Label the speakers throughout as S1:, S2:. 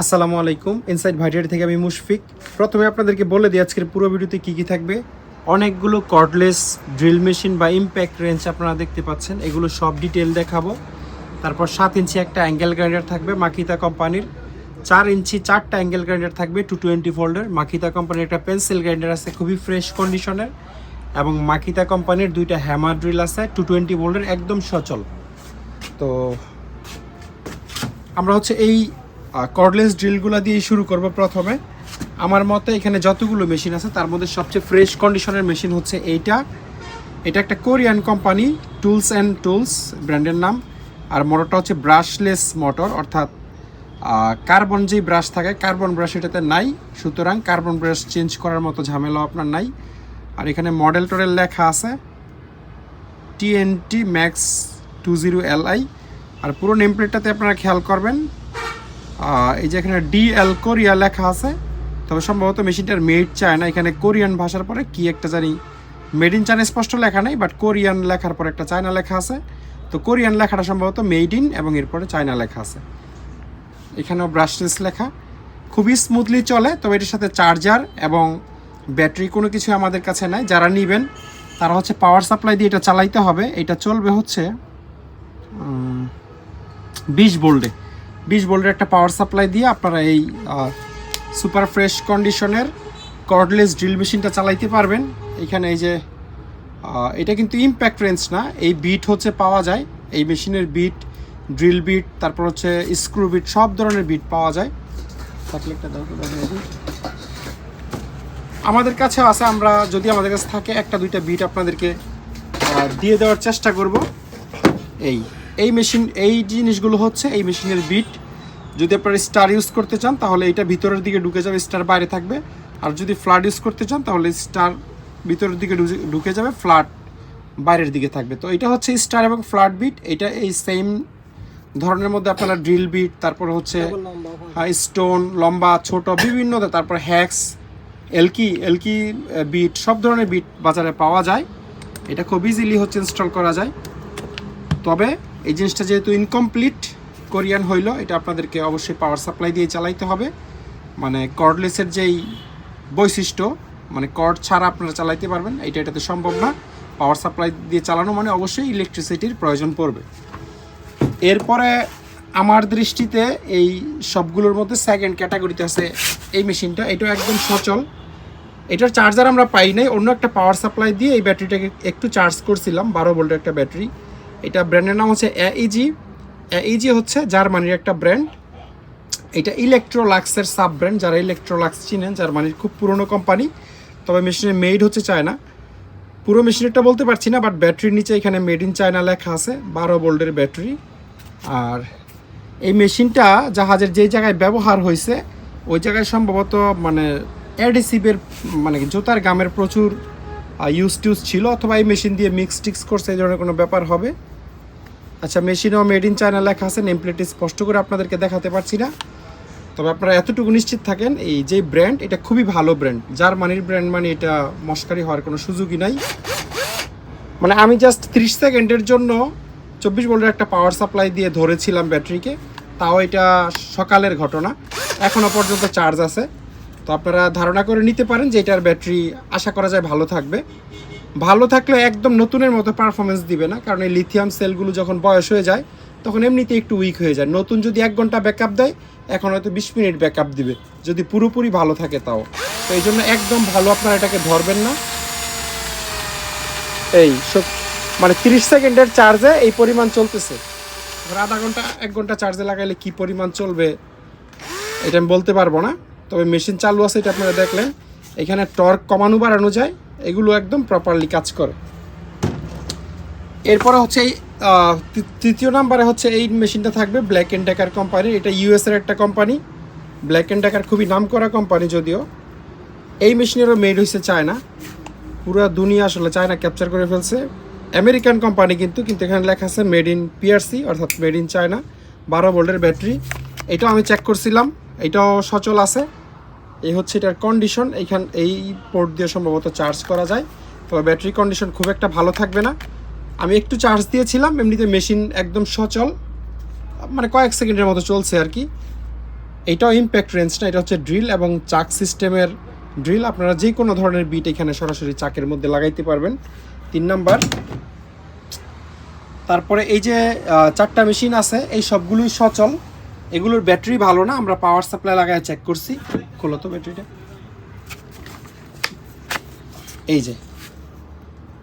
S1: আসসালামু আলাইকুম। ইনসাইড ভাইটারি থেকে আমি মুশফিক। প্রথমে আপনাদেরকে বলে দিই, আজকের পুরো ভিডিওতে কী কী থাকবে। অনেকগুলো কর্ডলেস ড্রিল মেশিন বা ইম্প্যাক্ট রেঞ্জ আপনারা দেখতে পাচ্ছেন। এগুলো সব ডিটেল দেখাবো। তারপর সাত ইঞ্চি একটা অ্যাঙ্গেল গ্রাইন্ডার থাকবে মাকিতা কোম্পানির। চার ইঞ্চি চারটা অ্যাঙ্গেল গ্রাইন্ডার থাকবে টু টোয়েন্টি ফোল্ডার মাকিতা কোম্পানির একটা পেন্সিল গ্রাইন্ডার আছে, খুবই ফ্রেশ কন্ডিশনের এবং মাকিতা কোম্পানির দুইটা হ্যামার ড্রিল আছে টু টোয়েন্টি ভোল্টের একদম সচল। তো আমরা হচ্ছে এই কর্ডলেস ড্রিলগুলো দিয়ে শুরু করব প্রথমে। আমার মতে এখানে যতগুলো মেশিন আছে, তার মধ্যে সবচেয়ে ফ্রেশ কন্ডিশনের মেশিন হচ্ছে এইটা। এটা একটা Korean company tools and tools ব্র্যান্ডের নাম। আর মোটরটা হচ্ছে ব্রাশলেস মোটর অর্থাৎ কার্বন যেই ব্রাশ থাকে কার্বন ব্রাশ এটাতে নাই। সুতরাং কার্বন ব্রাশ চেঞ্জ করার মতো ঝামেলা আপনার নাই। আর এখানে মডেল টডেল লেখা আছে TNT max two zero LI আর পুরো নেমপ্লেটটাতে আপনারা খেয়াল করবেন এই যে এখানে ডিএল কোরিয়া লেখা আছে, তবে সম্ভবত মেশিনটার মেড চায় না এখানে কোরিয়ান ভাষার পরে কি একটা জানি মেড ইন চায়না স্পষ্ট লেখা নেই বাট কোরিয়ান লেখার পরে একটা চায়না লেখা আছে। তো কোরিয়ান লেখাটা সম্ভবত মেড ইন এবং এরপরে চায়না লেখা আছে। এখানেও ব্রাশলেস লেখা। খুবই স্মুথলি চলে, তবে এটার সাথে চার্জার এবং ব্যাটারি কোনো কিছু আমাদের কাছে নাই। যারা নেবেন, তারা হচ্ছে পাওয়ার সাপ্লাই দিয়ে এটা চালাইতে হবে। এটা চলবে হচ্ছে বিশ ভোল্টে। বিশ ভোল্টের একটা পাওয়ার সাপ্লাই দিয়ে আপনারা এই সুপার ফ্রেশ কন্ডিশনের কর্ডলেস ড্রিল মেশিনটা চালাইতে পারবেন। এখানে এই যে এটা কিন্তু ইম্প্যাক্ট রেঞ্জ না, এই বিট হচ্ছে পাওয়া যায়। এই মেশিনের বিট ড্রিল বিট তারপর হচ্ছে স্ক্রু বিট সব ধরনের বিট পাওয়া যায়। থাকলে একটা। আমাদের কাছে আছে, আমরা যদি আমাদের কাছে থাকে, একটা দুইটা বিট আপনাদেরকে দিয়ে দেওয়ার চেষ্টা করব। এই। এই মেশিন এই জিনিসগুলো হচ্ছে এই মেশিনের বিট যদি আপনারা স্টার ইউজ করতে চান তাহলে এটা ভিতরের দিকে ঢুকে যাবে স্টার বাইরে থাকবে। আর যদি ফ্ল্যাট ইউজ করতে চান তাহলে স্টার ভিতরের দিকে ঢুকে- যাবে ফ্ল্যাট বাইরের দিকে থাকবে। তো এটা হচ্ছে স্টার এবং ফ্ল্যাট বিট এটা এই সেম ধরনের মধ্যে আপনারা ড্রিল বিট তারপর হচ্ছে হাই স্টোন লম্বা ছোট বিভিন্ন তারপর হ্যাক্স এলকি এলকি বিট সব ধরনের বিট বাজারে পাওয়া যায়। এটা খুব ইজিলি হচ্ছে ইনস্টল করা যায়। তবে এই জিনিসটা যেহেতু ইনকমপ্লিট কোরিয়ান হইল, এটা আপনাদেরকে অবশ্যই পাওয়ার সাপ্লাই দিয়ে চালাইতে হবে। মানে কর্ডলেসের যেই বৈশিষ্ট্য মানে কর্ড ছাড়া আপনারা চালাইতে পারবেন, এটা এটাতে সম্ভব না। পাওয়ার সাপ্লাই দিয়ে চালানো মানে অবশ্যই ইলেকট্রিসিটির প্রয়োজন পড়বে। এরপরে আমার দৃষ্টিতে এই সবগুলোর মধ্যে সেকেন্ড ক্যাটাগরিতে আছে এই মেশিনটা, এটাও একদম সচল। এটার চার্জার আমরা পাই নাই, অন্য একটা পাওয়ার সাপ্লাই দিয়ে এই ব্যাটারিটাকে একটু চার্জ করছিলাম, বারো ভোল্টের একটা ব্যাটারি এটা ব্র্যান্ডের নাম হচ্ছে এইজি এইজি হচ্ছে জার্মানির একটা ব্র্যান্ড এটা ইলেকট্রোলাক্সের সাব ব্র্যান্ড যারা ইলেকট্রোলাক্স চিনেন, জার্মানির খুব পুরনো কোম্পানি তবে মেশিনের মেড হচ্ছে চায়না পুরো মেশিনেরটা বলতে পারছি না বাট ব্যাটারির নিচে এখানে মেড ইন চায়না লেখা আছে, বারো ভোল্টের ব্যাটারি আর এই মেশিনটা জাহাজের যেই জায়গায় ব্যবহার হয়েছে, ওই জায়গায় সম্ভবত মানে অ্যাডিসিভের মানে জুতার গামের প্রচুর ইউজ টিউজ ছিল অথবা এই মেশিন দিয়ে মিক্স টিক্স করছে, এই ধরনের কোনো ব্যাপার হবে? আচ্ছা মেশিনেও মেড ইন চায়না লেখা আছে নেম প্লেটে স্পষ্ট করে আপনাদেরকে দেখাতে পারছি না। তবে আপনারা এতটুকু নিশ্চিত থাকেন, এই যে ব্র্যান্ড এটা খুবই ভালো ব্র্যান্ড জার্মানির ব্র্যান্ড মানে এটা মস্কারি হওয়ার কোনো সুযোগই নাই। মানে আমি জাস্ট ত্রিশ সেকেন্ডের জন্য চব্বিশ ভোল্টের একটা পাওয়ার সাপ্লাই দিয়ে ধরেছিলাম ব্যাটারিকে, তাও এটা সকালের ঘটনা। এখনও পর্যন্ত চার্জ আছে। তো আপনারা ধারণা করে নিতে পারেন যে এটার ব্যাটারি আশা করা যায় ভালো থাকবে। ভালো থাকলে একদম নতুনের মতো পারফরমেন্স দিবে না, কারণ এই লিথিয়াম সেলগুলো যখন বয়স হয়ে যায়, তখন এমনিতে একটু উইক হয়ে যায়। নতুন যদি এক ঘণ্টা ব্যাকআপ দেয়, এখন হয়তো বিশ মিনিট ব্যাকআপ দিবে, যদি পুরোপুরি ভালো থাকে তাও। তো এই জন্য একদম ভালো আপনারা এটাকে ধরবেন না। এই মানে তিরিশ সেকেন্ডের চার্জে এই পরিমাণ চলতেছে। আধা ঘণ্টা, এক ঘণ্টা চার্জে লাগাইলে কি পরিমাণ চলবে, এটা আমি বলতে পারব না। তবে মেশিন চালু আছে, এটা আপনারা দেখলেন। এখানে টর্ক কমানো বাড়ানো যায়, এগুলো একদম প্রপারলি কাজ করে। এরপরে হচ্ছে এই তৃতীয় নাম্বারে হচ্ছে এই মেশিনটা থাকবে ব্ল্যাক অ্যান্ড ডেকার কোম্পানি এটা ইউএস এর একটা কোম্পানি ব্ল্যাক অ্যান্ড ডেকার খুবই নাম করা কোম্পানি যদিও। এই মেশিনেরও মেড হয়েছে চায়না পুরো দুনিয়া আসলে চায়না ক্যাপচার করে ফেলছে। আমেরিকান কোম্পানি কিন্তু কিন্তু এখানে লেখা আছে মেড ইন পিআরসি অর্থাৎ মেড ইন চায়না বারো ভোল্টের ব্যাটারি। এটাও আমি চেক করছিলাম, এটাও সচল আছে। এই হচ্ছে এটার কন্ডিশন এইখান, এই পোর্ট দিয়ে সম্ভবত চার্জ করা যায়। তবে ব্যাটারি কন্ডিশন খুব একটা ভালো থাকবে না। আমি একটু চার্জ দিয়েছিলাম, এমনিতে মেশিন একদম সচল মানে কয়েক সেকেন্ডের মতো চলছে আর কি। এটাও ইম্প্যাক্ট রেঞ্জ না, এটা হচ্ছে ড্রিল এবং চাক সিস্টেমের ড্রিল আপনারা যে কোনো ধরনের বিট এখানে সরাসরি চাকের মধ্যে লাগাইতে পারবেন। তিন নাম্বার, তারপরে এই যে চারটা মেশিন আছে, এই সবগুলোই সচল। এগুলোর ব্যাটারি ভালো না, আমরা পাওয়ার সাপ্লাই লাগায় চেক করছি। খোলো তো ব্যাটারিটা। এই যে।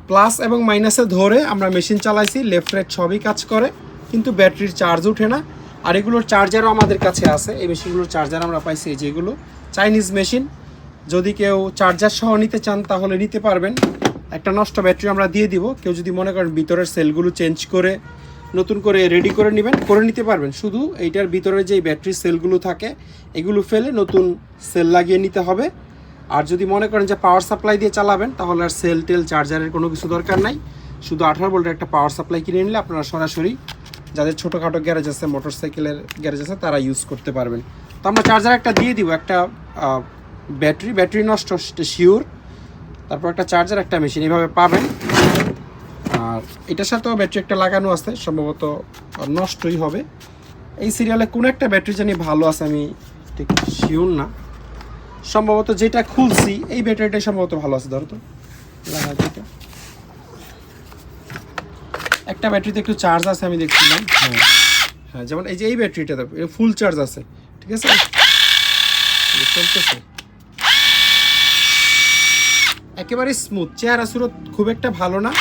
S1: প্লাস এবং মাইনাসে ধরে আমরা মেশিন চালাইছি লেফট রাইট সবই কাজ করে, কিন্তু ব্যাটারির চার্জ ওঠে না। আর এগুলোর চার্জারও আমাদের কাছে আছে, এই মেশিনগুলোর চার্জার আমরা পাইছি এই যেগুলো চাইনিজ মেশিন যদি কেউ চার্জার সহ নিতে চান তাহলে নিতে পারবেন। একটা নষ্ট ব্যাটারি আমরা দিয়ে দিব, কেউ যদি মনে করেন ভিতরের সেলগুলো চেঞ্জ করে নতুন করে রেডি করে নেবেন, করে নিতে পারবেন। শুধু এইটার ভিতরে যে ব্যাটারি সেলগুলো থাকে, এগুলো ফেলে নতুন সেল লাগিয়ে নিতে হবে। আর যদি মনে করেন যে পাওয়ার সাপ্লাই দিয়ে চালাবেন, তাহলে আর সেল টেল চার্জারের কোনো কিছু দরকার নাই। শুধু আঠারো ভোল্টের একটা পাওয়ার সাপ্লাই কিনে নিলে আপনারা সরাসরি যাদের ছোটোখাটো গ্যারেজ আছে মোটর সাইকেলের গ্যারেজ আছে, তারা ইউজ করতে পারবেন। তো আমরা চার্জার একটা দিয়ে দিব, একটা ব্যাটারি ব্যাটারি নষ্ট শিওর তারপর একটা চার্জার একটা মেশিন এভাবে পাবেন। এটার সাথেও ব্যাটারি একটা লাগানো আছে সম্ভবত নষ্টই হবে। এই সিরিয়ালে কোন একটা ব্যাটারি জানি ভালো আছে আমি ঠিক শিওর না। সম্ভবত যেটা খুলছি এই ব্যাটারিটাই সম্ভবত ভালো আছে ধরো তো। একটা ব্যাটারিতে একটু চার্জ আছে আমি দেখছিলাম। হ্যাঁ। হ্যাঁ যেমন এই যে এই ব্যাটারিটা এটা ফুল চার্জ আছে ঠিক আছে? চলতেছে। একেবারে স্মুথ চেহারা সুরত খুব একটা ভালো না।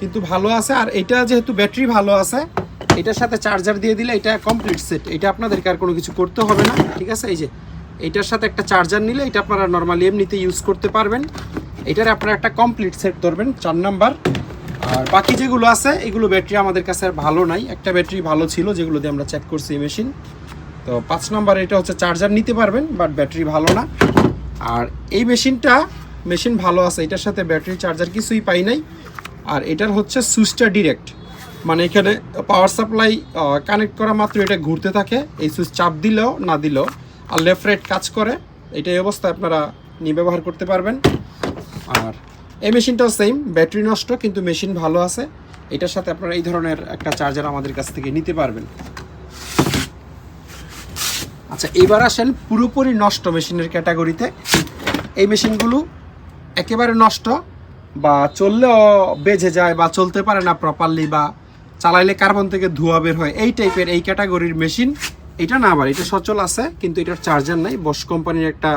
S1: কিন্তু ভালো আছে, আর এটা যেহেতু ব্যাটারি ভালো আছে, এটার সাথে চার্জার দিয়ে দিলে এটা কমপ্লিট সেট এটা আপনাদেরকে আর কোনো কিছু করতে হবে না, ঠিক আছে? এই যে, এটার সাথে একটা চার্জার নিলে এটা আপনারা নর্মালি এমনিতে ইউজ করতে পারবেন। এটার আপনারা একটা কমপ্লিট সেট ধরবেন, চার নাম্বার আর বাকি যেগুলো আছে, এগুলো ব্যাটারি আমাদের কাছে আর ভালো নাই। একটা ব্যাটারি ভালো ছিল, যেগুলো দিয়ে আমরা চেক করছি এই মেশিন তো পাঁচ নাম্বার এটা হচ্ছে চার্জার নিতে পারবেন বাট ব্যাটারি ভালো না। আর এই মেশিনটা মেশিন ভালো আছে, এটার সাথে ব্যাটারি চার্জার কিছুই পাই নাই। আর এটার হচ্ছে সুইচটা ডিরেক্ট মানে এখানে পাওয়ার সাপ্লাই কানেক্ট করা মাত্র এটা ঘুরতে থাকে। এই সুইচ চাপ দিলেও না দিলেও আর লেফট রাইট কাজ করে। এটা এই অবস্থায় আপনারা নিয়ে ব্যবহার করতে পারবেন। আর এই মেশিনটাও সেম ব্যাটারি নষ্ট, কিন্তু মেশিন ভালো আছে। এটার সাথে আপনারা এই ধরনের একটা চার্জার আমাদের কাছ থেকে নিতে পারবেন। আচ্ছা এবার আসেন পুরোপুরি নষ্ট মেশিনের ক্যাটাগরিতে এই মেশিনগুলো একেবারে নষ্ট বা চললেও বেজে যায় বা চলতে পারে না প্রপারলি বা চালাইলে কার্বন থেকে ধোঁয়া বের হয় এই টাইপের এই ক্যাটাগরির মেশিন এটা না আবার এটা সচল আছে কিন্তু এটার চার্জার নাই। বস কোম্পানির একটা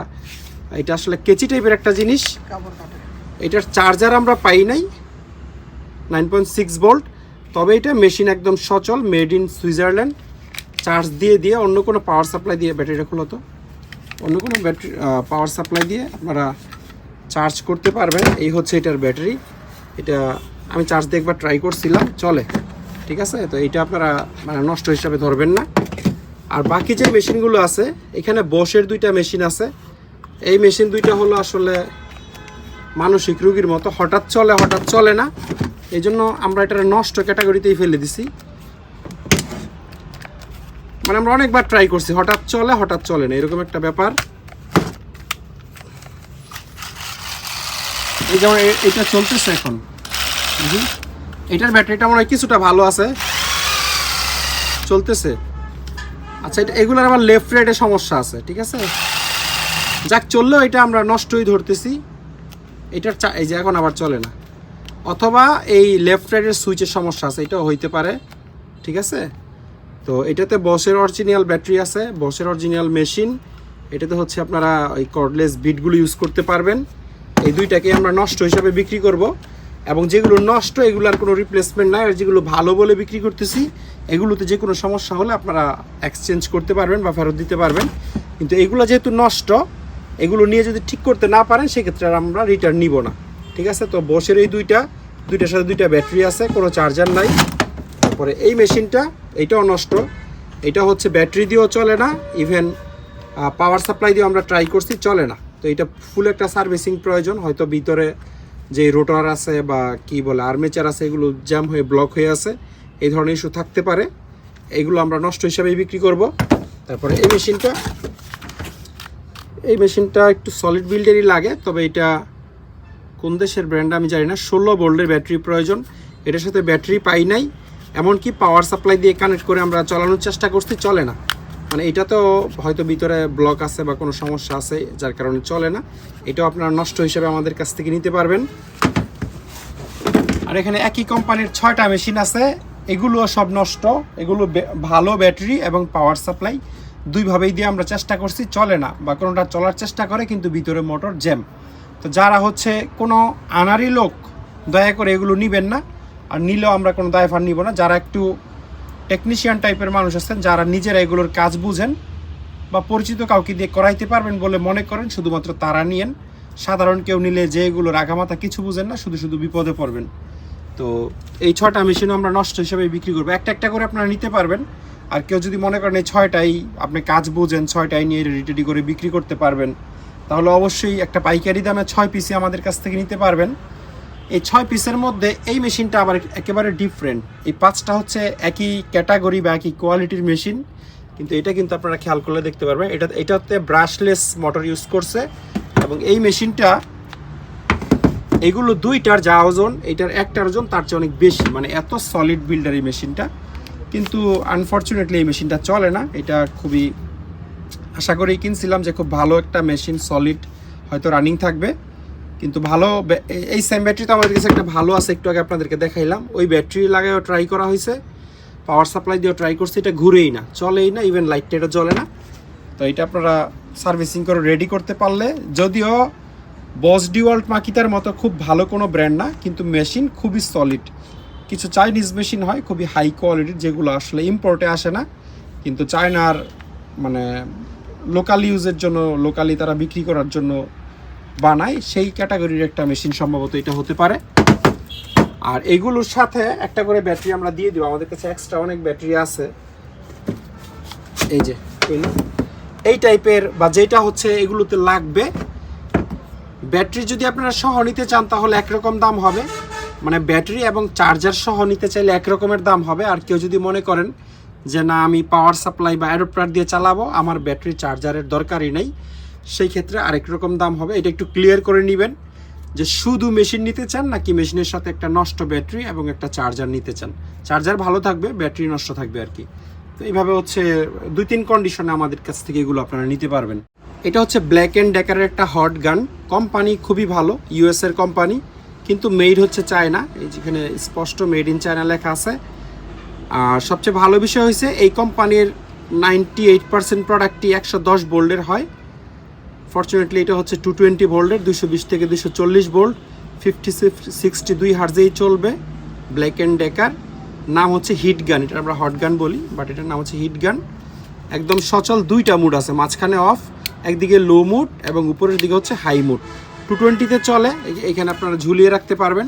S1: এটা আসলে কেচি টাইপের একটা জিনিস। এটার চার্জার আমরা পাই নাই নাইন পয়েন্ট সিক্স ভোল্ট তবে এটা মেশিন একদম সচল মেড ইন সুইজারল্যান্ড চার্জ দিয়ে দিয়ে অন্য কোনো পাওয়ার সাপ্লাই দিয়ে ব্যাটারিটা খুলো তো। অন্য কোনো ব্যাটারি পাওয়ার সাপ্লাই দিয়ে আপনারা চার্জ করতে পারবেন। এই হচ্ছে এটার ব্যাটারি। এটা আমি চার্জ দিয়ে একবার ট্রাই করছিলাম, চলে। ঠিক আছে? তো এটা আপনারা মানে নষ্ট হিসাবে ধরবেন না। আর বাকি যে মেশিনগুলো আছে, এখানে বসের দুইটা মেশিন আছে। এই মেশিন দুইটা হলো আসলে মানসিক রুগীর মতো। হঠাৎ চলে হঠাৎ চলে না। এই জন্য আমরা এটা নষ্ট ক্যাটাগরিতেই ফেলে দিছি। মানে আমরা অনেকবার ট্রাই করছি। হঠাৎ চলে হঠাৎ চলে না। এরকম একটা ব্যাপার। এই যেমন এটা চলতেছে এখন? এটার ব্যাটারিটা মনে হয় কিছুটা ভালো আছে। চলতেছে। আচ্ছা এটা এগুলোর আবার লেফট রাইটে সমস্যা আছে, ঠিক আছে? যাক, চললেও এটা আমরা নষ্টই ধরতেছি। এটার এই যে এখন আবার চলে না। অথবা এই লেফট রাইটের সুইচের সমস্যা আছে, এটাও হইতে পারে, ঠিক আছে? তো এটাতে বসের অরিজিনাল ব্যাটারি আছে। বসের অরিজিনাল মেশিন এটাতে হচ্ছে আপনারা ওই কর্ডলেস বিটগুলো ইউজ করতে পারবেন। এই দুইটাকে আমরা নষ্ট হিসাবে বিক্রি করব। এবং যেগুলো নষ্ট, এগুলোর কোনো রিপ্লেসমেন্ট নাই। আর যেগুলো ভালো বলে বিক্রি করতেছি, এগুলোতে যে কোনো সমস্যা হলে আপনারা এক্সচেঞ্জ করতে পারবেন বা ফেরত দিতে পারবেন। কিন্তু এগুলো যেহেতু নষ্ট, এগুলো নিয়ে যদি ঠিক করতে না পারেন, সেক্ষেত্রে আর আমরা রিটার্ন নিব না। ঠিক আছে? তো বসের এই দুইটা, দুইটার সাথে দুইটা ব্যাটারি আছে, কোনো চার্জার নাই। তারপরে এই মেশিনটা এটাও নষ্ট। এটা হচ্ছে ব্যাটারি দিয়েও চলে না ইভেন পাওয়ার সাপ্লাই দিয়েও আমরা ট্রাই করছি, চলে না। তো এটা ফুল একটা সার্ভিসিং প্রয়োজন, হয়তো ভিতরে যে রোটার আছে বা কি বলে আর্মেচার আছে, এগুলো জ্যাম হয়ে ব্লক হয়ে আছে, এই ধরনের ইস্যু থাকতে পারে। এগুলো আমরা নষ্ট হিসাবেই বিক্রি করব। তারপরে এই মেশিনটা এই মেশিনটা একটু সলিড বিল্ডেরই লাগে, তবে এটা কোন দেশের ব্র্যান্ড আমি জানি না। ষোলো ভোল্টের ব্যাটারি প্রয়োজন। এটার সাথে ব্যাটারি পাই নাই। এমনকি পাওয়ার সাপ্লাই দিয়ে কানেক্ট করে আমরা চালানোর চেষ্টা করছি, চলে না। মানে এটা তো হয়তো ভিতরে ব্লক আছে বা কোনো সমস্যা আছে, যার কারণে চলে না। এটাও আপনারা নষ্ট হিসেবে আমাদের কাছ থেকে নিতে পারবেন। আর এখানে একই কোম্পানির ছয়টা মেশিন আছে এগুলো সব নষ্ট। এগুলো ভালো ব্যাটারি এবং পাওয়ার সাপ্লাই দুইভাবেই দিয়ে আমরা চেষ্টা করছি, চলে না বা কোনোটা চলার চেষ্টা করে, কিন্তু ভিতরে মোটর জ্যাম তো যারা হচ্ছে কোনো আনারি লোক, দয়া করে এগুলো নিবেন না। আর নিলেও আমরা কোনো দায়ভার নিব না। যারা একটু টেকনিশিয়ান টাইপের মানুষ আছেন, যারা নিজেরা এগুলোর কাজ বুঝেন বা পরিচিত কাউকে দিয়ে করাইতে পারবেন বলে মনে করেন, শুধুমাত্র তারা নিয়েন। সাধারণ কেউ নিলে যে এগুলোর আগামাতা কিছু বুঝেন না, শুধু শুধু বিপদে পড়বেন। তো এই ছয়টা মেশিনও আমরা নষ্ট হিসেবে বিক্রি করব। একটা একটা করে আপনারা নিতে পারবেন। আর কেউ যদি মনে করেন এই ছয়টাই আপনি কাজ বুঝেন, ছয়টাই নিয়ে রেডি করে বিক্রি করতে পারবেন, তাহলে অবশ্যই একটা পাইকারি দামে ছয় পিসি আমাদের কাছ থেকে নিতে পারবেন। এই ছয় পিসের মধ্যে এই মেশিনটা আবার একেবারে ডিফারেন্ট এই পাঁচটা হচ্ছে একই ক্যাটাগরি বা একই কোয়ালিটির মেশিন কিন্তু এটা কিন্তু আপনারা খেয়াল করলে দেখতে পারবেন। এটা, এটাতে ব্রাশলেস মোটর ইউজ করছে এবং এই মেশিনটা এগুলো দুইটার যা ওজন, এটার একটার ওজন তার চেয়ে অনেক বেশি। মানে এত সলিড বিল্ডার এই মেশিনটা কিন্তু আনফর্চুনেটলি এই মেশিনটা চলে না। এটা খুবই, আশা করি কিনছিলাম যে খুব ভালো একটা মেশিন সলিড হয়তো রানিং থাকবে। কিন্তু ভালো এই- সেম ব্যাটারি তো আমাদের কাছে একটা ভালো আছে, একটু আগে আপনাদেরকে দেখাইলাম। ওই ব্যাটারি লাগায়ও ট্রাই করা হয়েছে। পাওয়ার সাপ্লাই দিয়েও ট্রাই করছে, এটা ঘুরেই না, চলেই না ইভেন লাইটটা এটা জ্বলে না। তো এটা আপনারা সার্ভিসিং করে রেডি করতে পারলে, যদিও বস ডিওয়াল্ট মাকিতার মতো খুব ভালো কোনো ব্র্যান্ড না, কিন্তু মেশিন খুবই সলিড কিছু চাইনিজ মেশিন হয়, খুবই হাই কোয়ালিটির যেগুলো আসলে ইম্পোর্টে আসে না, কিন্তু চায়নার মানে লোকাল ইউজের জন্য লোকালি তারা বিক্রি করার জন্য বানায় সেই ক্যাটাগরির একটা মেশিন সম্ভবত এটা হতে পারে। আর এগুলোর সাথে একটা করে ব্যাটারি আমরা দিয়ে দিব। আমাদের কাছে এক্সট্রা অনেক ব্যাটারি আছে। এই যে, এই এই টাইপের বা যেটা হচ্ছে এগুলোতে লাগবে। ব্যাটারি যদি আপনারা সহ নিতে চান, তাহলে একরকম দাম হবে। মানে ব্যাটারি এবং চার্জার সহ নিতে চাইলে একরকমের দাম হবে। আর কেউ যদি মনে করেন যে, না, আমি পাওয়ার সাপ্লাই বা অ্যাডপ্টার দিয়ে চালাবো, আমার ব্যাটারি চার্জারের দরকারই নেই। সেই ক্ষেত্রে আরেক রকম দাম হবে। এটা একটু ক্লিয়ার করে নেবেন যে শুধু মেশিন নিতে চান নাকি মেশিনের সাথে একটা নষ্ট ব্যাটারি এবং একটা চার্জার নিতে চান? চার্জার ভালো থাকবে, ব্যাটারি নষ্ট থাকবে আর কি। তো এইভাবে হচ্ছে দুই তিন কন্ডিশনে আমাদের কাছ থেকে এগুলো আপনারা নিতে পারবেন। এটা হচ্ছে ব্ল্যাক অ্যান্ড ডেকারের একটা হট গান কোম্পানি খুবই ভালো ইউএস এর কোম্পানি কিন্তু মেড হচ্ছে চায়না এই যেখানে স্পষ্ট মেড ইন চায়না লেখা আছে। আর সবচেয়ে ভালো বিষয় হয়েছে এই কোম্পানির নাইনটি এইট পার্সেন্ট প্রোডাক্টটি একশো দশ বোল্ডের হয়। ফর্চুনেটলি এটা হচ্ছে টু টোয়েন্টি ভোল্টের দুশো বিশ থেকে দুশো চল্লিশ ভোল্ট ফিফটি সিক্সটি দুই হার্জেই চলবে ব্ল্যাক অ্যান্ড ডেকার নাম হচ্ছে হিট গান এটা আমরা হট গান বলি বাট এটার নাম হচ্ছে হিট গান একদম সচল দুইটা মুড আছে, মাঝখানে অফ একদিকে লো মুড এবং উপরের দিকে হচ্ছে হাই মুড টু টোয়েন্টিতে চলে এখানে আপনারা ঝুলিয়ে রাখতে পারবেন,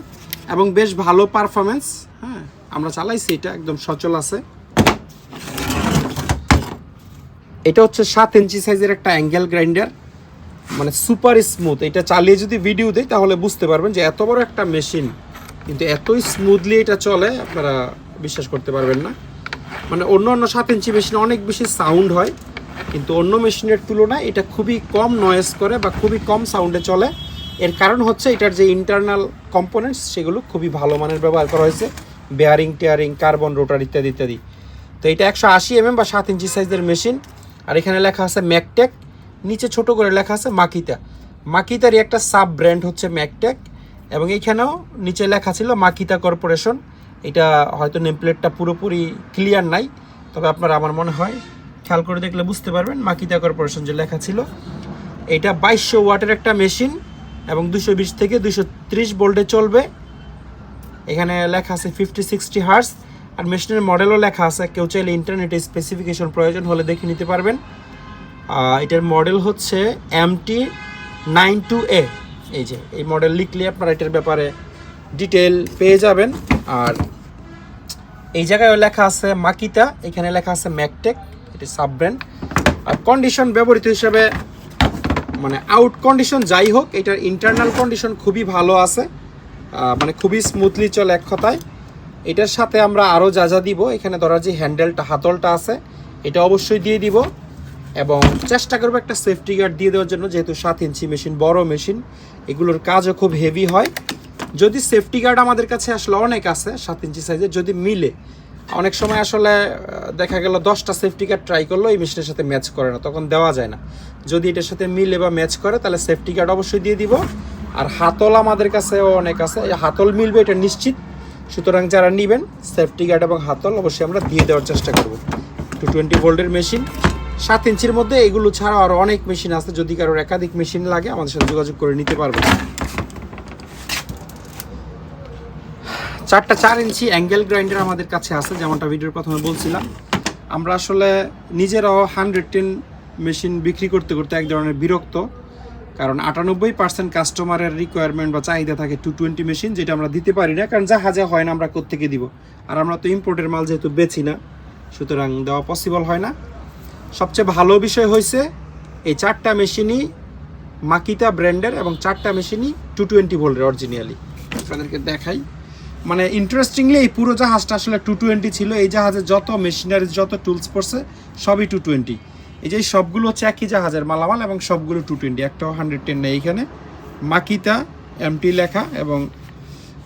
S1: এবং বেশ ভালো পারফরমেন্স হ্যাঁ আমরা চালাইছি, এটা একদম সচল আছে। এটা হচ্ছে সাত ইঞ্চি সাইজের একটা অ্যাঙ্গেল গ্রাইন্ডার মানে সুপার স্মুথ এটা চালিয়ে যদি ভিডিও দেয় তাহলে বুঝতে পারবেন যে এত বড় একটা মেশিন কিন্তু এতই স্মুথলি এটা চলে, আপনারা বিশ্বাস করতে পারবেন না। মানে অন্য অন্য সাত ইঞ্চি মেশিনে অনেক বেশি সাউন্ড হয়, কিন্তু অন্য মেশিনের তুলনায় এটা খুবই কম নয়েজ করে বা খুবই কম সাউন্ডে চলে। এর কারণ হচ্ছে এটার যে ইন্টারনাল কম্পোনেন্টস সেগুলো খুবই ভালো মানের ব্যবহার করা হয়েছে। বেয়ারিং টেয়ারিং কার্বন রোটার ইত্যাদি ইত্যাদি। তো এটা একশো আশি এমএম বা সাত ইঞ্চি সাইজের মেশিন আর এখানে লেখা আছে ম্যাকটেক নিচে ছোট করে লেখা আছে মাকিতা। মাকিতারই একটা সাব ব্র্যান্ড হচ্ছে ম্যাকটেক, এবং এইখানেও নিচে লেখা ছিল মাকিতা কর্পোরেশন। এটা হয়তো নেমপ্লেটটা পুরোপুরি ক্লিয়ার নাই, তবে আপনারা আমার মনে হয় খেয়াল করে দেখলে বুঝতে পারবেন মাকিতা কর্পোরেশন যে লেখা ছিল। এটা বাইশশো ওয়াটের একটা মেশিন, এবং দুশো বিশ থেকে দুশো ত্রিশ বোল্টে চলবে। এখানে লেখা আছে ফিফটি সিক্সটি হার্স আর মেশিনের মডেলও লেখা আছে। কেউ চাইলে ইন্টারনেটে স্পেসিফিকেশন প্রয়োজন হলে দেখে নিতে পারবেন। এটার মডেল হচ্ছে এমটি নাইন টু এ এই যে, এই মডেল লিখলে আপনারা এটার ব্যাপারে ডিটেল পেয়ে যাবেন। আর এই জায়গায় লেখা আছে মাকিতা, এখানে লেখা আছে ম্যাকটেক, এটি সাব ব্র্যান্ড আর কন্ডিশন ব্যবহৃত হিসেবে মানে আউট কন্ডিশন যাই হোক, এটার ইন্টারনাল কন্ডিশন খুবই ভালো আছে। মানে খুবই স্মুথলি চলে এক কথায়। এটার সাথে আমরা আরও যা যা দিব, এখানে ধরার যে হ্যান্ডেলটা হাতলটা আছে, এটা অবশ্যই দিয়ে দিব। এবং চেষ্টা করব একটা সেফটি গার্ড দিয়ে দেওয়ার জন্য, যেহেতু সাত ইঞ্চি মেশিন বড় মেশিন এগুলোর কাজও খুব হেভি হয়। যদি সেফটি গার্ড আমাদের কাছে আসলে অনেক আছে, সাত ইঞ্চি সাইজের যদি মিলে, অনেক সময় আসলে দেখা গেল দশটা সেফটি গার্ড ট্রাই করল, এই মেশিনের সাথে ম্যাচ করে না, তখন দেওয়া যায় না। যদি এটার সাথে মিলে বা ম্যাচ করে, তাহলে সেফটি গার্ড অবশ্যই দিয়ে দিব। আর হাতল আমাদের কাছেও অনেক আছে হাতল মিলবে, এটা নিশ্চিত। সুতরাং যারা নেবেন সেফটি গার্ড এবং হাতল অবশ্যই আমরা দিয়ে দেওয়ার চেষ্টা করব। টু টোয়েন্টি ভোল্টের মেশিন সাত ইঞ্চির মধ্যে এগুলো ছাড়াও আরও অনেক মেশিন আছে। যদি কারোর একাধিক মেশিন লাগে, আমাদের সাথে যোগাযোগ করে নিতে পারবেন চারটা চার ইঞ্চি অ্যাঙ্গেল গ্রাইন্ডার আমাদের কাছে আছে, যেমনটা ভিডিওর প্রথমে বলছিলাম। আমরা আসলে নিজেরাও হান্ড্রেড টেন মেশিন বিক্রি করতে করতে এক ধরনের বিরক্ত। কারণ আটানব্বই পার্সেন্ট কাস্টমারের রিকোয়ারমেন্ট বা চাহিদা থাকে টু টোয়েন্টি মেশিন যেটা আমরা দিতে পারি না। কারণ জাহাজে হয় না, আমরা কোত্থেকে দিব? আর আমরা তো ইম্পোর্টের মাল যেহেতু বেছি না, সুতরাং দেওয়া পসিবল হয় না। সবচেয়ে ভালো বিষয় হয়েছে, এই চারটা মেশিনই মাকিতা ব্র্যান্ডের এবং চারটা মেশিনই টু টোয়েন্টি ভোল্টের অরিজিনালি আপনাদেরকে দেখাই। মানে ইন্টারেস্টিংলি এই পুরো জাহাজটা আসলে টু টোয়েন্টি ছিল। এই জাহাজে যত মেশিনারি যত টুলস পড়ছে, সবই টু টোয়েন্টি এই যে সবগুলো হচ্ছে একই জাহাজের মালামাল এবং সবগুলো টু টোয়েন্টি একটাও হান্ড্রেড টেন নেই এখানে। মাকিতা এমটি লেখা এবং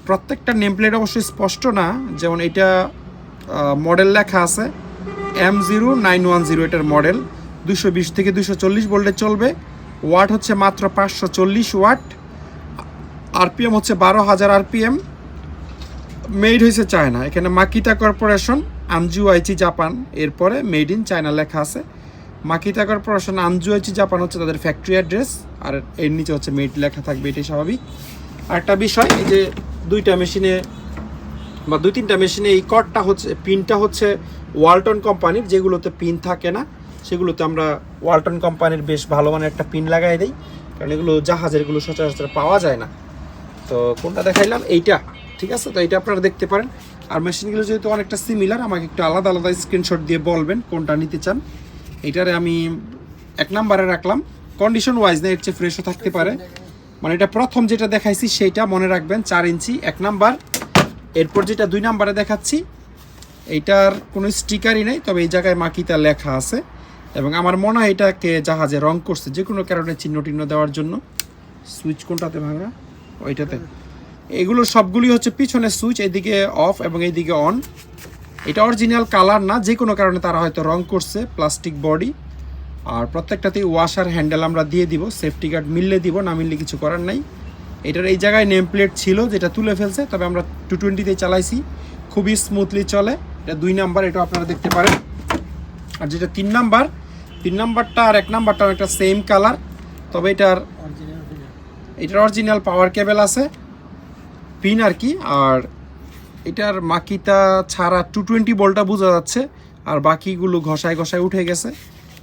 S1: প্রত্যেকটা নেমপ্লেট অবশ্যই স্পষ্ট না। যেমন এটা মডেল লেখা আছে। M zero nine one zero এটার মডেল দুশো বিশ থেকে দুশো চল্লিশ ভোল্টে চলবে। ওয়াট হচ্ছে মাত্র পাঁচশো চল্লিশ ওয়াট আরপিএম হচ্ছে বারো হাজার আরপিএম মেড হয়েছে চায়না এখানে মাকিতা কর্পোরেশন আইচি জাপান এরপরে মেড ইন চায়না লেখা আছে। মাকিতা কর্পোরেশন আইচি জাপান হচ্ছে তাদের ফ্যাক্টরি অ্যাড্রেস আর এর নিচে হচ্ছে মেড লেখা থাকবে, এটাই স্বাভাবিক। আর একটা বিষয়, এই যে দুইটা মেশিনে বা দুই তিনটা মেশিনে এই কটটা হচ্ছে পিনটা হচ্ছে ওয়ালটন কোম্পানির যেগুলোতে পিন থাকে না, সেগুলোতে আমরা ওয়ালটন কোম্পানির বেশ ভালো মানের একটা পিন লাগাই দিই, কারণ এগুলো জাহাজের এগুলো সচরাচর পাওয়া যায় না। তো কোনটা দেখাইলাম? এইটা, ঠিক আছে? তো এইটা আপনারা দেখতে পারেন। আর মেশিনগুলো যেহেতু অনেকটা সিমিলার আমাকে একটু আলাদা আলাদা স্ক্রিনশট দিয়ে বলবেন কোনটা নিতে চান। এইটারে আমি এক নাম্বারে রাখলাম। কন্ডিশন ওয়াইজ না, এর চেয়ে ফ্রেশও থাকতে পারে। মানে এটা প্রথম যেটা দেখাইছি, সেইটা মনে রাখবেন, চার ইঞ্চি, এক নাম্বার। এরপর যেটা দুই নাম্বারে দেখাচ্ছি এইটার কোনো স্টিকারই নেই, তবে এই জায়গায় মাকিতা লেখা আছে। এবং আমার মনে হয় এটাকে জাহাজে রং করছে, যে কোনো কারণে চিহ্ন টিহ্ন দেওয়ার জন্য। সুইচ কোনটাতে ভাঙা ওইটাতে। এগুলো সবগুলি হচ্ছে পিছনে সুইচ এইদিকে অফ এবং এইদিকে অন। এটা অরিজিনাল কালার না, যে কোনো কারণে তারা হয়তো রং করছে, প্লাস্টিক বডি। আর প্রত্যেকটাতেই ওয়াশার হ্যান্ডেল আমরা দিয়ে দিব সেফটি গার্ড মিললে দিব, না মিললে কিছু করার নাই। এটার এই জায়গায় নেম প্লেট ছিল, যেটা তুলে ফেলছে, তবে আমরা টু টোয়েন্টিতে চালাইছি। খুবই স্মুথলি চলে। এটা দুই নাম্বার এটা আপনারা দেখতে পারেন। আর যেটা তিন নাম্বার, তিন নাম্বারটা আর এক নাম্বারটা একটা সেম কালার তবে এটার এটার অরিজিনাল পাওয়ার কেবেল আছে পিন আর কি, আর এটার মাকিতা ছাড়া টু টোয়েন্টি বলটা বোঝা যাচ্ছে, আর বাকিগুলো ঘষায় ঘষায় উঠে গেছে।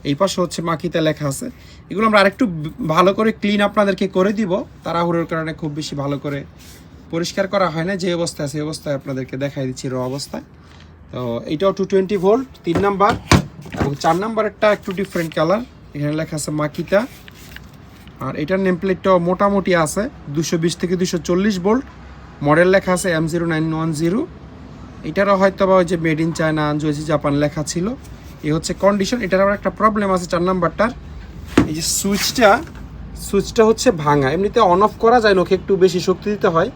S1: এই পাশে হচ্ছে মাকিতা লেখা আছে। এগুলো আমরা আরেকটু ভালো করে ক্লিন আপনাদেরকে করে দিব, তাড়াহুড়োর কারণে খুব বেশি ভালো করে পরিষ্কার করা হয় না, যে অবস্থায় সেই অবস্থায় আপনাদেরকে দেখাই দিচ্ছি র অবস্থায়। তো এইটাও টু টোয়েন্টি ভোল্ট তিন নাম্বার, এবং চার নাম্বারেরটা একটু ডিফারেন্ট কালার এখানে লেখা আছে মাকিতা। আর এটার নেম প্লেটটাও মোটামুটি আছে, দুশো বিশ থেকে দুশো চল্লিশ ভোল্ট মডেল লেখা আছে M zero nine one zero এটারও হয়তো বা ওই যে মেড ইন চায়না আনজুয়েসি জাপান লেখা ছিল। এই হচ্ছে কন্ডিশন এটার আবার একটা প্রবলেম আছে চার নাম্বারটার। এই যে সুইচটা সুইচটা হচ্ছে ভাঙা। এমনিতে অন অফ করা যায় নোকে একটু বেশি শক্তি দিতে হয়।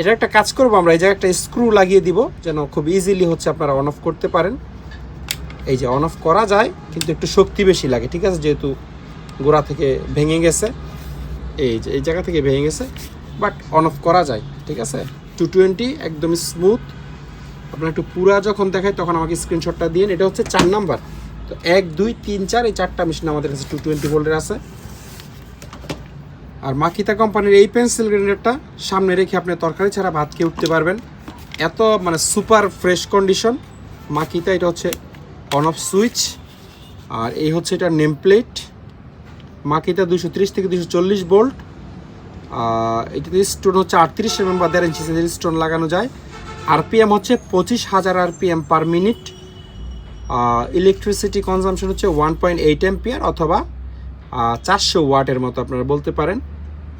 S1: এটা একটা কাজ করব আমরা। এই জায়গায় একটা স্ক্রু লাগিয়ে দিব, যেন খুব ইজিলি হচ্ছে আপনারা অন অফ করতে পারেন। এই যে অন অফ করা যায়, কিন্তু একটু শক্তি বেশি লাগে, ঠিক আছে? যেহেতু গোড়া থেকে ভেঙে গেছে। এই যে, এই জায়গা থেকে ভেঙে গেছে বাট অন অফ করা যায়, ঠিক আছে? টু টোয়েন্টি একদম স্মুথ আপনার একটু পুরা যখন দেখায় তখন আমাকে স্ক্রিনশটটা দিন এটা হচ্ছে চার নাম্বার তো এক, দুই, তিন, চার, এই চারটা মেশিন আমাদের কাছে টু টোয়েন্টি ভোল্টের আছে। আর মাকিতা কোম্পানির এই পেন্সিল গ্রেনেডটা সামনে রেখে আপনি তরকারি ছাড়া ভাত খেয়ে উঠতে পারবেন। এত মানে সুপার ফ্রেশ কন্ডিশন। মাকিতা, এটা হচ্ছে অন অফ সুইচ আর এই হচ্ছে এটার নেম প্লেট মাকিতা দুশো থেকে দুশো ভোল্ট এটাতে স্টোন হচ্ছে আটত্রিশ এমএম বা দেড় ইঞ্চি স্টোন লাগানো যায়। আরপিএম হচ্ছে পঁচিশ হাজার RPM per minute electricity consumption হচ্ছে ওয়ান পয়েন্ট এইট এম্পিয়ার অথবা চারশো ওয়াটের মতো আপনারা বলতে পারেন।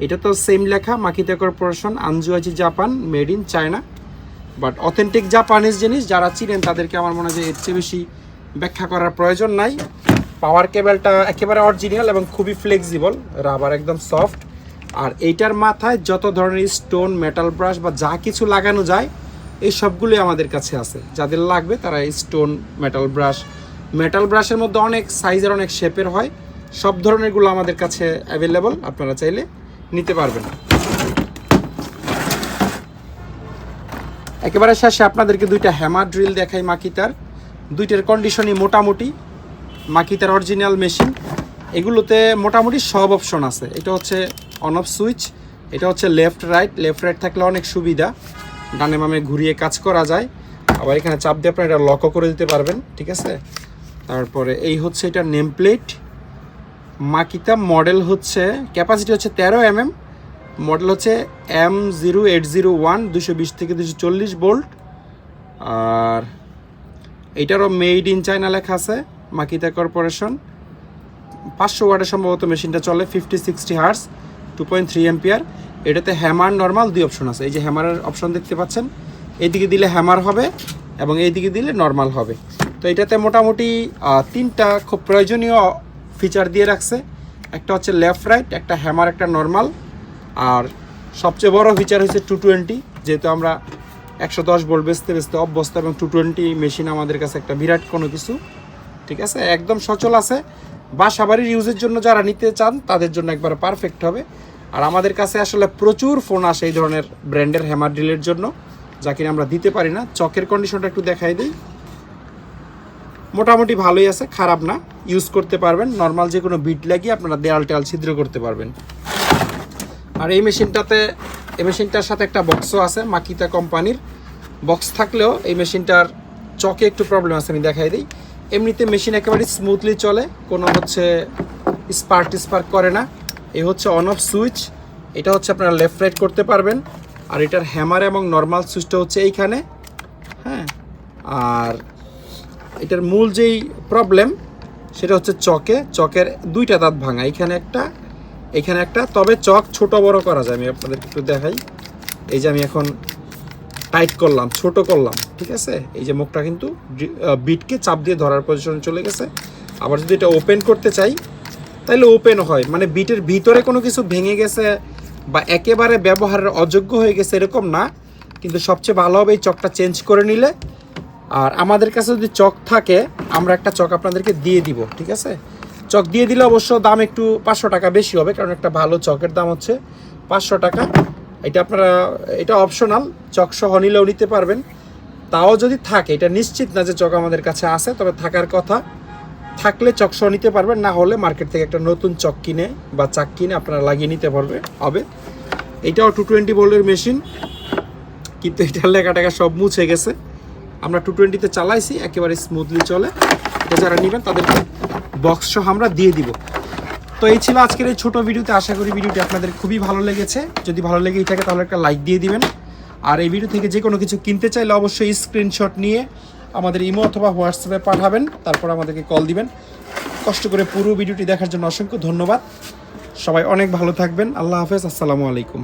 S1: এটা তো সেম লেখা, Makita corporation, আনজুয়াজি Japan made in China but authentic Japanese জিনিস যারা চিনেন, তাদেরকে আমার মনে হয় এর চেয়ে বেশি ব্যাখ্যা করার প্রয়োজন নাই। পাওয়ার কেবেলটা একেবারে অরিজিনাল এবং খুবই ফ্লেক্সিবল রাবার একদম সফট আর এইটার মাথায় যত ধরনের স্টোন মেটাল ব্রাশ বা যা কিছু লাগানো যায়, এই সবগুলোই আমাদের কাছে আছে। যাদের লাগবে তারা স্টোন মেটাল ব্রাশ মেটাল ব্রাশের মধ্যে অনেক সাইজের অনেক শেপের হয়। সব ধরনেরগুলো আমাদের কাছে অ্যাভেলেবল আপনারা চাইলে নিতে পারবেন। একেবারে শেষে আপনাদেরকে দুইটা হ্যামার ড্রিল দেখাই মাকিতার দুইটার কন্ডিশনই মোটামুটি মাকিতার অরিজিনাল মেশিন এগুলোতে মোটামুটি সব অপশন আছে। এটা হচ্ছে অন অফ সুইচ এটা হচ্ছে লেফট রাইট লেফট রাইট থাকলে অনেক সুবিধা। ডানে মামে ঘুরিয়ে কাজ করা যায়। আবার এখানে চাপ দিয়ে আপনারা এটা লকও করে দিতে পারবেন, ঠিক আছে? তারপরে এই হচ্ছে এটা নেম প্লেট মাকিতা মডেল হচ্ছে ক্যাপাসিটি হচ্ছে তেরো এম এম মডেল হচ্ছে M zero eight zero one দুশো বিশ থেকে দুশো চল্লিশ বোল্ট আর এইটারও মেড ইন চায়না লেখা আছে মাকিতা কর্পোরেশন পাঁচশো ওয়াটের সম্ভবত মেশিনটা চলে fifty sixty hertz two point three ampere এটাতে হ্যামার নর্মাল দুই অপশন আছে, এই যে হ্যামারের অপশন দেখতে পাচ্ছেন। এইদিকে দিলে হ্যামার হবে এবং এইদিকে দিলে নর্মাল হবে। তো এটাতে মোটামুটি তিনটা খুব প্রয়োজনীয় ফিচার দিয়ে রাখছে। একটা হচ্ছে লেফট রাইট একটা হ্যামার একটা নর্মাল আর সবচেয়ে বড় ফিচার হচ্ছে টু টোয়েন্টি যেহেতু আমরা একশো দশ বোল্ট বেচতে বেচতে অভ্যস্ত এবং টু টোয়েন্টি মেশিন আমাদের কাছে একটা বিরাট কোনো কিছু, ঠিক আছে? একদম সচল আছে। বাসা বাড়ির ইউজের জন্য যারা নিতে চান, তাদের জন্য একবার পারফেক্ট হবে। আর আমাদের কাছে আসলে প্রচুর ফোন আসে এই ধরনের ব্র্যান্ডের হ্যামার ড্রিলের জন্য, যা কিনা আমরা দিতে পারি না। চকের কন্ডিশনটা একটু দেখাই দিই। মোটামুটি ভালোই আছে, খারাপ না। ইউজ করতে পারবেন। নর্মাল যে কোনো বিট লাগিয়ে আপনারা দেয়াল টেয়াল ছিদ্র করতে পারবেন। আর এই মেশিনটাতে, এই মেশিনটার সাথে একটা বক্সও আছে, মাকিতা কোম্পানির। বক্স থাকলেও এই মেশিনটার চকে একটু প্রবলেম আছে, আমি দেখাই দিই। এমনিতে মেশিন একেবারে স্মুথলি চলে, কোনো হচ্ছে স্পার্ক স্পার্ক করে না। এই হচ্ছে অন অফ সুইচ এটা হচ্ছে আপনারা লেফট রাইট করতে পারবেন। আর এটার হ্যামার এবং নর্মাল সুইচটা হচ্ছে এইখানে। হ্যাঁ আর এটার মূল যেই প্রবলেম সেটা হচ্ছে চকে। চকের দুইটা দাঁত ভাঙা। এখানে একটা এখানে একটা। তবে চক ছোট বড় করা যায়। আমি আপনাদের একটু দেখাই। এই যে আমি এখন টাইট করলাম, ছোট করলাম, ঠিক আছে? এই যে মুখটা কিন্তু বিটকে চাপ দিয়ে ধরার পজিশনে চলে গেছে। আবার যদি এটা ওপেন করতে চাই তাহলে ওপেন হয়। মানে বিটের ভিতরে কোনো কিছু ভেঙে গেছে বা একেবারে ব্যবহারের অযোগ্য হয়ে গেছে এরকম না। কিন্তু সবচেয়ে ভালো হবে এই চকটা চেঞ্জ করে নিলে। আর আমাদের কাছে যদি চক থাকে, আমরা একটা চক আপনাদেরকে দিয়ে দিব, ঠিক আছে? চক দিয়ে দিলে অবশ্য দাম একটু পাঁচশো টাকা বেশি হবে, কারণ একটা ভালো চকের দাম হচ্ছে পাঁচশো টাকা। এটা আপনারা, এটা অপশনাল চক সহ নিলেও নিতে পারবেন। তাও যদি থাকে, এটা নিশ্চিত না যে চক আমাদের কাছে আছে, তবে থাকার কথা। থাকলে চক সহ নিতে পারবেন, না হলে মার্কেট থেকে একটা নতুন চক কিনে বা চাক কিনে আপনারা লাগিয়ে নিতে পারবে, হবে। এটাও টু টোয়েন্টি বোল্ডের মেশিন কিন্তু এটার লেখা টাকা সব মুছে গেছে। আমরা টু টোয়েন্টিতে চালাইছি, একেবারে স্মুথলি চলে। এটা যারা নেবেন তাদেরকে বক্স সহ আমরা দিয়ে দিব। তো এই ছিল আজকের এই ছোটো ভিডিওতে। আশা করি ভিডিওটি আপনাদের খুবই ভালো লেগেছে। যদি ভালো লেগেই থাকে তাহলে একটা লাইক দিয়ে দিবেন। আর এই ভিডিও থেকে যে কোনো কিছু কিনতে চাইলে অবশ্যই স্ক্রিনশট নিয়ে আমাদের ইমো অথবা হোয়াটসঅ্যাপে পাঠাবেন। তারপর আমাদেরকে কল দিবেন। কষ্ট করে পুরো ভিডিওটি দেখার জন্য অসংখ্য ধন্যবাদ। সবাই অনেক ভালো থাকবেন। আল্লাহ হাফেজ। আসসালামু আলাইকুম।